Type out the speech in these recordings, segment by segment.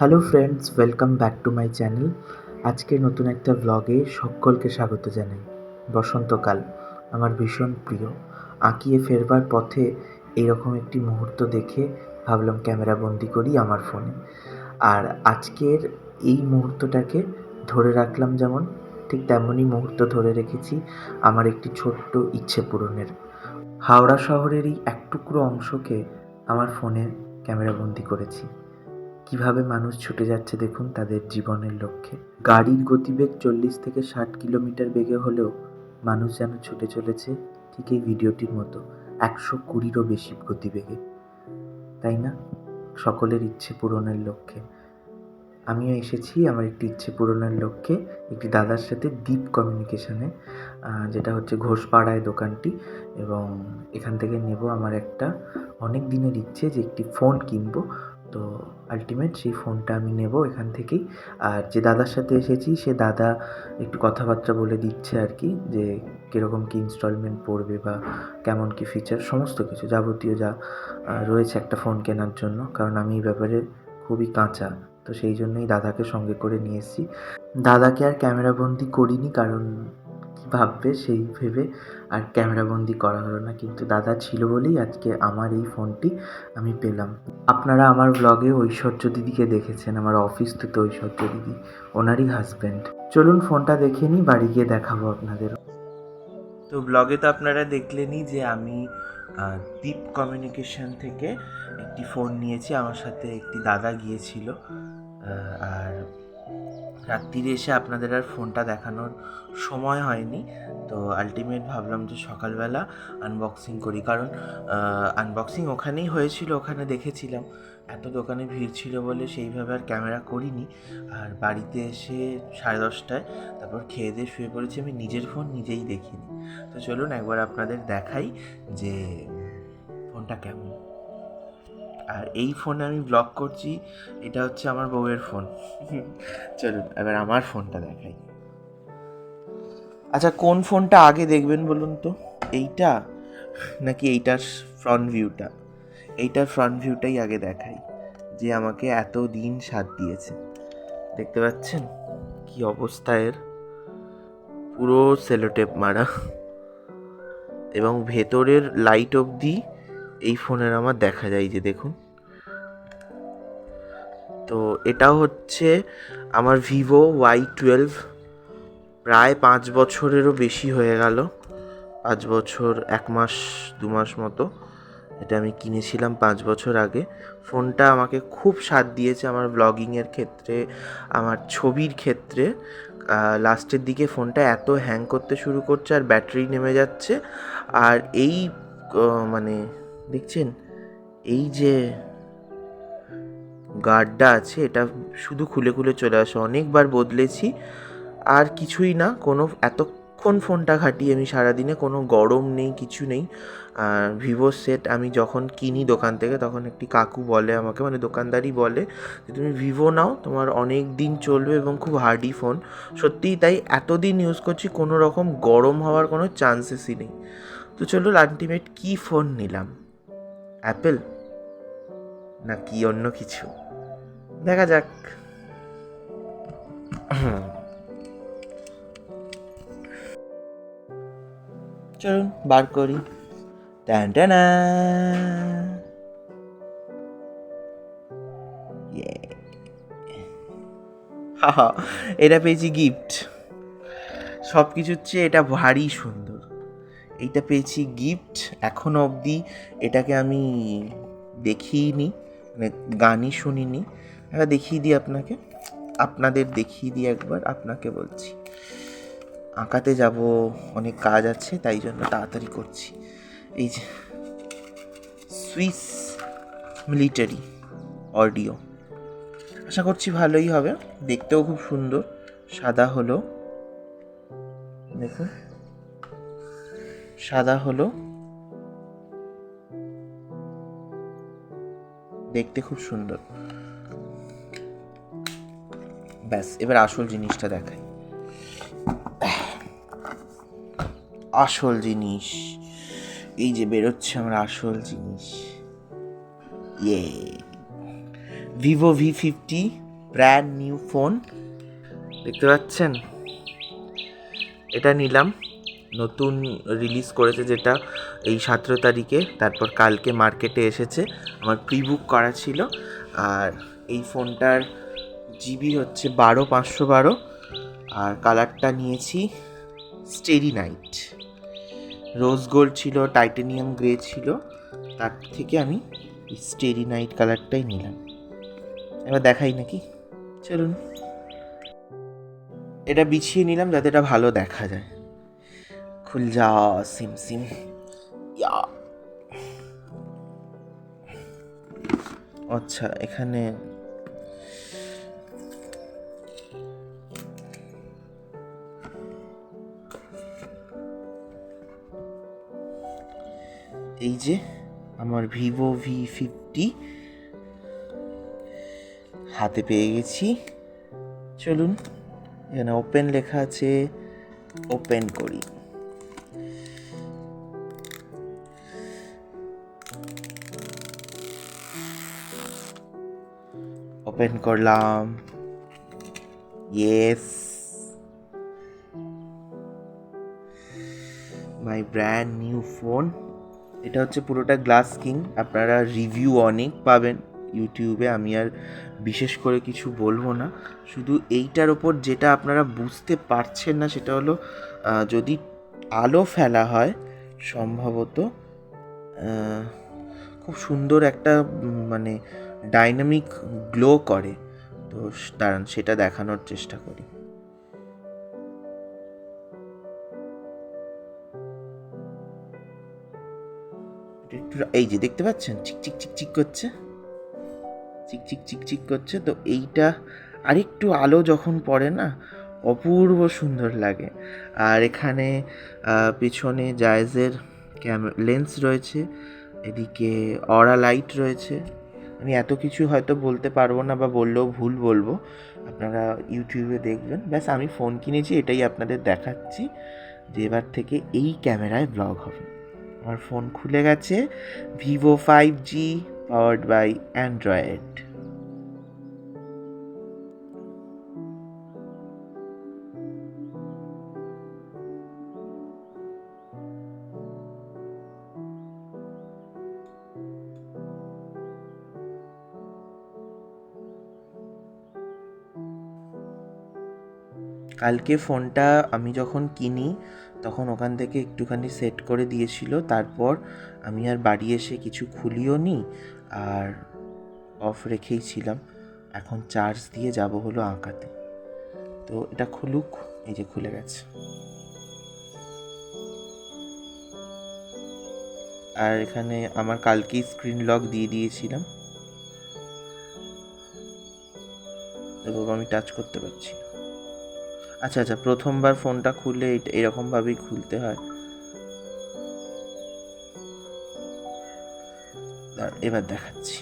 Hello friends welcome back to my channel আজকে নতুন একটা ব্লগে সকলকে স্বাগত জানাই। বসন্তকাল, আমার ভীষণ প্রিয়। আঁকিয়ে ফেরবার পথে এরকম একটি মুহূর্ত দেখে ভাবলাম ক্যামেরা বন্দি করি আমার ফোনে আর আজকের এই মুহূর্তটাকে ধরে রাখলাম যেমন, ঠিক তেমনই মুহূর্ত ধরে রেখেছি আমার একটি ছোট্ট ইচ্ছে পূরণের। হাওড়া শহরের এই এক টুকরো অংশকে আমার ফোনে ক্যামেরা বন্দি করেছি। কীভাবে মানুষ ছুটে যাচ্ছে দেখুন তাদের জীবনের লক্ষ্যে। গাড়ির গতিবেগ চল্লিশ থেকে ষাট কিলোমিটার বেগে হলেও মানুষ যেন ছুটে চলেছে ঠিক এই ভিডিওটির মতো, একশো কুড়িরও বেশি গতিবেগে। তাই না? সকলের ইচ্ছে পূরণের লক্ষ্যে। আমিও এসেছি আমার একটি ইচ্ছে পূরণের লক্ষ্যে, একটি দাদার সাথে দ্বীপ কমিউনিকেশনে যেটা হচ্ছে ঘোষপাড়ায় দোকানটি এবং এখান থেকে নেব আমার একটা অনেক দিনের ইচ্ছে যে একটি ফোন কিনবো। তো আলটিমেট সেই ফোনটা আমি নেব এখান থেকেই। আর যে দাদার সাথে এসেছি, সে দাদা একটু কথাবার্তা বলে দিচ্ছে আর কি, যে কীরকম কী ইনস্টলমেন্ট পড়বে বা কেমন কী ফিচার সমস্ত কিছু যাবতীয় যা রয়েছে একটা ফোন কেনার জন্য। কারণ আমি এই ব্যাপারে খুবই কাঁচা, তো সেই জন্যই দাদাকে সঙ্গে করে নিয়ে এসেছি। দাদাকে আর ক্যামেরাবন্দি করিনি, কারণ কী ভাববে সেই ভেবে আর ক্যামেরাবন্দি করা হলো না। কিন্তু দাদা ছিল বলেই আজকে আমার এই ফোনটি আমি পেলাম। আপনারা আমার ব্লগে ঐশ্বর্য দিদিকে দেখেছেন, আমার অফিস থেকে ঐশ্বর্য দিদি, ওনারই হাজব্যান্ড চলুন ফোনটা দেখে নিই, বাড়ি গিয়ে দেখাবো আপনাদের। তো ব্লগে তো আপনারা দেখলেনই যে আমি দীপ কমিউনিকেশন থেকে একটি ফোন নিয়েছি, আমার সাথে একটি দাদা গিয়েছিল। আর রাত্রিরে এসে আপনাদের আর ফোনটা দেখানোর সময় হয়নি। তো আলটিমেট ভাবলাম যে সকালবেলা আনবক্সিং করি। কারণ আনবক্সিং ওখানেই হয়েছিল, ওখানে দেখেছিলাম। এত দোকানে ভিড় ছিল বলে সেইভাবে আর ক্যামেরা করিনি। আর বাড়িতে এসে সাড়ে দশটায় তারপর খেয়ে দিয়ে শুয়ে পড়েছি। আমি নিজের ফোন নিজেই দেখিনি। তো চলুন একবার আপনাদের দেখাই যে ফোনটা কেমন। আর এই ফোনে আমি ব্লগ করছি, এটা হচ্ছে আমার বউয়ের ফোন চলুন, এবার আমার ফোনটা দেখাই। আচ্ছা কোন ফোনটা আগে দেখবেন বলুন তো? এইটা? নাকি এইটার ফ্রন্ট ভিউটা এইটার ফ্রন্ট ভিউটাই আগে দেখাই, যে আমাকে এত দিন সাথ দিয়েছে। দেখতে পাচ্ছেন? কি অবস্থা এর? পুরো সেলোটেপ মারা। এবং ভেতরের লাইট অবধি এই ফোনের আমার দেখা যায় যে দেখুন। তো এটা হচ্ছে আমার ভিভো ওয়াই টুয়েলভ। প্রায় পাঁচ বছরেরও বেশি হয়ে গেল। পাঁচ বছর, এক মাস, দু মাস মতো এটা আমি কিনেছিলাম পাঁচ বছর আগে। ফোনটা আমাকে খুব সাথ দিয়েছে আমার ব্লগিংয়ের ক্ষেত্রে, আমার ছবির ক্ষেত্রে। লাস্টের দিকে ফোনটা এত হ্যাং করতে শুরু করছে আর ব্যাটারি নেমে যাচ্ছে। আর এই মানে দেখছেন? এই যে গার্ডটা আছে, এটা শুধু খুলে খুলে চলে আসে। অনেকবার বদলেছি, আর কিছুই না। কোনো, এতক্ষণ ফোনটা ঘাটিয়ে আমি সারাদিনে কোনো গরম নেই, কিছু নেই। আর ভিভো সেট আমি যখন কিনি দোকান থেকে, তখন একটি কাকু বলে আমাকে মানে দোকানদারই বলে যে, তুমি ভিভো নাও, তোমার অনেক দিন চলবে এবং খুব হার্ডি ফোন। সত্যিই তাই এতদিন ইউজ করছি, কোনো রকম গরম হওয়ার কোনো চান্সেসই নেই। তো চলুন আলটিমেট কী ফোন নিলাম? অ্যাপেল না কি অন্য কিছু? দেখা যাক। চলুন, বার করি। টান, টানা এটা পেয়েছি গিফট সব কিছুর চেয়ে এটা ভারী সুন্দর। এইটা পেয়েছি গিফট এখনও অবধি। এটাকে আমি দেখিইনি মানে গানই শুনিনি। একবার দেখিয়ে দিই আপনাকে। আপনাদের দেখিয়ে দিই একবার, আপনাকে বলছি। আঁকাতে যাব, অনেক কাজ আছে, তাই জন্য তাড়াতাড়ি করছি। এই যে সুইস মিলিটারি অডিও আশা করছি ভালোই হবে, দেখতেও খুব সুন্দর, সাদা হলো। দেখুন। সাদা হলো। দেখতে খুব সুন্দর। ব্যাস, এবার আসল জিনিসটা দেখাই। আসল জিনিস। এই যে বেরোচ্ছে আমার আসল জিনিস। ইয়ে। Vivo V fifty brand new phone দেখতে পাচ্ছেন? এটা নিলাম। নতুন রিলিজ করেছে যেটা এই সতেরো তারিখে, তারপর কালকে মার্কেটে এসেছে। আমার প্রি বুক করা ছিল। আর এই ফোনটার জিবি হচ্ছে বারো পাঁচশো বারো। আর কালারটা নিয়েছি স্টেরি নাইট রোজ গোল্ড ছিল টাইটেনিয়াম গ্রে ছিল। তার থেকে আমি স্টেরি নাইট কালারটাই নিলাম। এবার দেখাই নাকি? চলুন। এটা বিছিয়ে নিলাম যাতে এটা ভালো দেখা যায়। খুল যা সিম সিম ইয়া আচ্ছা এখানে এই যে আমার ভিভো ভি ফিফটি হাতে পেয়ে গেছি। চলুন, এখানে ওপেন লেখা আছে ওপেন করি। ওপেন করলাম। Yes my brand new phone এটা হচ্ছে পুরোটা গ্লাস কিং আপনারা রিভিউ অনেক পাবেন ইউটিউবে আমি আর বিশেষ করে কিছু বলব না। শুধু এইটার ওপর যেটা আপনারা বুঝতে পারছেন না, সেটা হলো যদি আলো ফেলা হয় সম্ভবত খুব সুন্দর একটা মানে ডাইনামিক গ্লো করে। তো দাঁড়ান, সেটা দেখানোর চেষ্টা করি। এই যে দেখতে পাচ্ছেন? চিক চিক চিক চিক করছে। চিক চিক চিক চিক করছে। তো এইটা আরেকটু আলো যখন পড়ে না, অপূর্ব সুন্দর লাগে। আর এখানে পিছনে জায়েজের ক্যাম, লেন্স রয়েছে, এদিকে অরা লাইট রয়েছে। আমি এত কিছু হয়তো বলতে পারব না বা বললেও ভুল বলব। আপনারা ইউটিউবে দেখবেন। ব্যাস, আমি ফোন কিনেছি, এটাই আপনাদের দেখাচ্ছি যে এবার থেকে এই ক্যামেরায় ব্লগ হবে। আমার ফোন খুলে গেছে, Vivo five G powered by Android কালকে ফোনটা আমি যখন কিনি, তখন ওখান থেকে একটুখানি সেট করে দিয়েছিল। তারপর আমি আর বাড়ি এসে কিছু খুলিও নি আর অফ রেখেই ছিলাম। এখন চার্জ দিয়ে যাব হলো আঁকাতে। তো এটা খুলুক, এই যে খুলে গেছে। আর এখানে আমার কালকেই স্ক্রিন লক দিয়ে দিয়েছিলাম। এবং আমি টাচ করতে পারছি না। আচ্ছা আচ্ছা প্রথমবার ফোনটা খুললে এরকমভাবেই খুলতে হয়। এবার দেখাচ্ছি।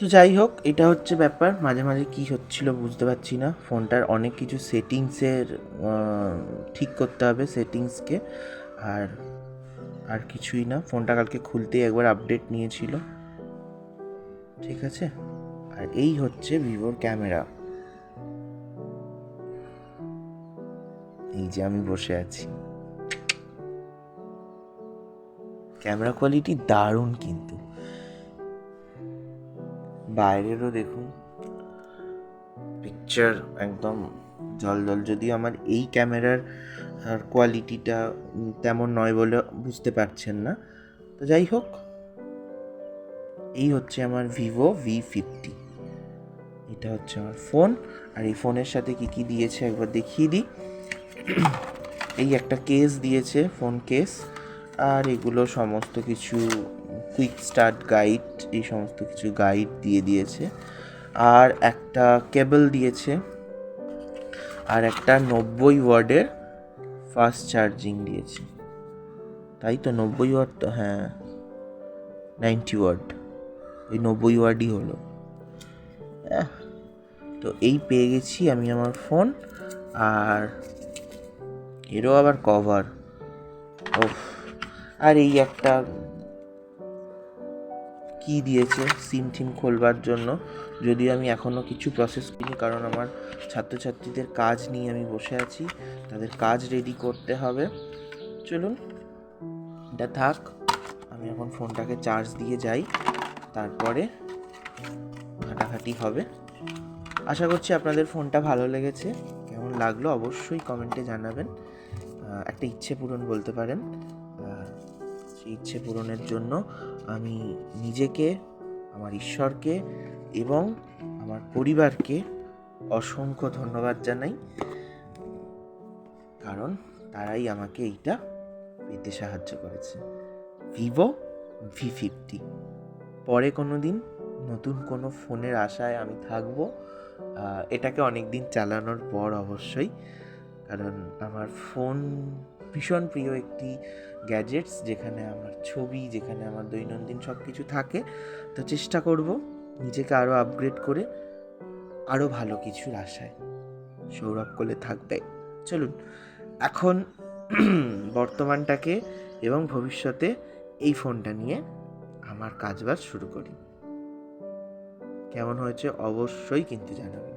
তো যাই হোক, এটা হচ্ছে ব্যাপার। মাঝে মাঝে কী হচ্ছিল বুঝতে পারছি না। ফোনটার অনেক কিছু সেটিংসের ঠিক করতে হবে সেটিংসকে। আর আর কিছুই না। ফোনটা কালকে খুলতেই একবার আপডেট নিয়েছিল। ঠিক আছে? আর এই হচ্ছে ভিভোর ক্যামেরা। এই যে আমি বসে আছি। ক্যামেরা কোয়ালিটি দারুণ কিন্তু। বাইরেরও দেখুন। পিকচার একদম জল জল যদিও আমার এই ক্যামেরার কোয়ালিটিটা তেমন নয় বলে বুঝতে পারছেন না। তো যাই হোক, এই হচ্ছে আমার ভিভো ভি ফিফটি এটা হচ্ছে আমার ফোন আর এই ফোনের সাথে কি কি দিয়েছে একবার দেখিয়ে দিই। এই একটা কেস দিয়েছে ফোন কেস আর এগুলো সমস্ত কিছু কুইক স্টার্ট গাইড এই সমস্ত কিছু গাইড দিয়ে দিয়েছে। আর একটা কেবল দিয়েছে। আর একটা নব্বই ওয়ার্ডের ফাস্ট চার্জিং দিয়েছে। তাই তো নব্বই ওয়াট তো হ্যাঁ নাইনটি ওয়াট ওই নব্বই ওয়ার্ডই হলো। তো এই পেয়ে গেছি আমি আমার ফোন আর এরও আবার কভার ও আর এই একটা কি দিয়েছে সিম টিম খোলবার জন্য, যদিও আমি এখনও কিছু প্রসেস করিনি, কারণ আমার ছাত্রছাত্রীদের কাজ নিয়ে আমি বসে আছি, তাদের কাজ রেডি করতে হবে। চলুন, এটা থাক, আমি এখন ফোনটাকে চার্জ দিয়ে যাই, তারপরে ঘাটাঘাটি হবে। আশা করছি আপনাদের ফোনটা ভালো লেগেছে, কেমন লাগল অবশ্যই কমেন্টে জানাবেন। একটা ইচ্ছে পূরণ বলতে পারেন। সেই ইচ্ছে পূরণের জন্য আমি নিজেকে, আমার ঈশ্বরকে এবং আমার পরিবারকে অসংখ্য ধন্যবাদ জানাই। কারণ তারাই আমাকে এইটা পেতে সাহায্য করেছে। Vivo V fifty. পরে কোনো দিন নতুন কোনো ফোনের আশায় আমি থাকব এটাকে অনেক দিন চালানোর পর অবশ্যই, কারণ আমার ফোন ভীষণ প্রিয় একটি গ্যাজেটস, যেখানে আমার ছবি, যেখানে আমার দৈনন্দিন সব কিছু থাকে। তো চেষ্টা করব নিজেকে আরও আপগ্রেড করে আরও ভালো কিছুর আশায়। সৌরভ কোলে থাকবে। চলুন, এখন বর্তমানটাকে এবং ভবিষ্যতে এই ফোনটা নিয়ে আমার কাজবাজ শুরু করি। কেমন হয়েছে? অবশ্যই কিন্তু জানাবেন